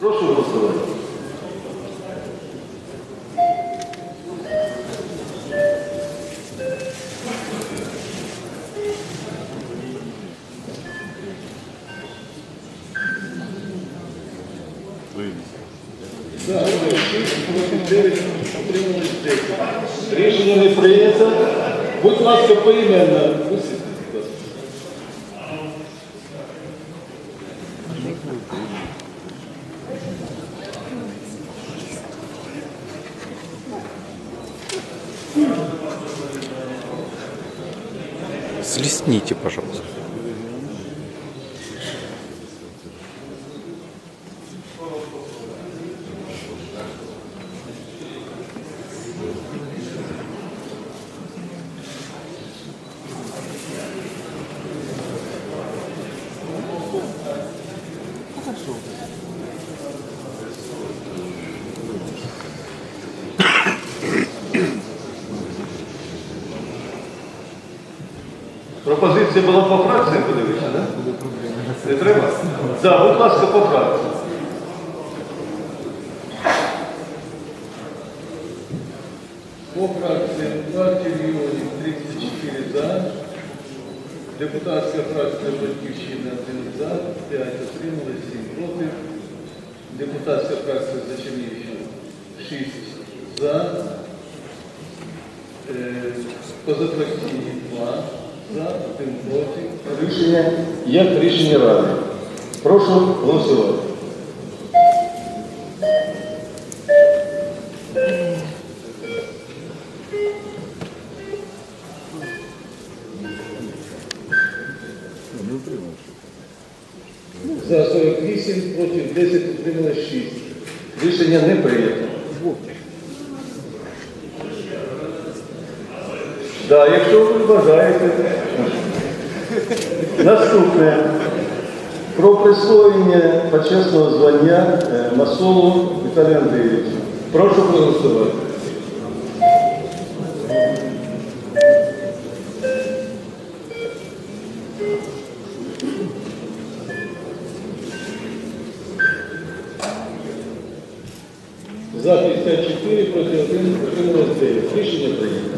Прошу голосувати. За, 6, проти 9, утримались 10. Рішення не прийнято. Будь ласка, поіменно. Висвітліть, будь ласка. Слесните, Пропозиція була по фракціям подивитися, так? Не треба? Так, будь ласка, по фракції. По фракціям партії регіонів 34 за. Депутатська фракція Батьківщина 1 за, 5 отримали, 7 проти. Депутатська фракція за Чернігівщину 6 за. Е, Позафракційні 2 за, 1 проти. Рішення як рішення ради. Прошу голосувати. За 48, проти 10, утрималось 6. Рішення не прийнято. Да, якщо ви бажаєте. Наступне. Про присвоєння почесного звання е, Масолу Віталію Андрійовичу. Прошу проголосувати. За 54, проти 1, утрималось 9. Рішення прийнято.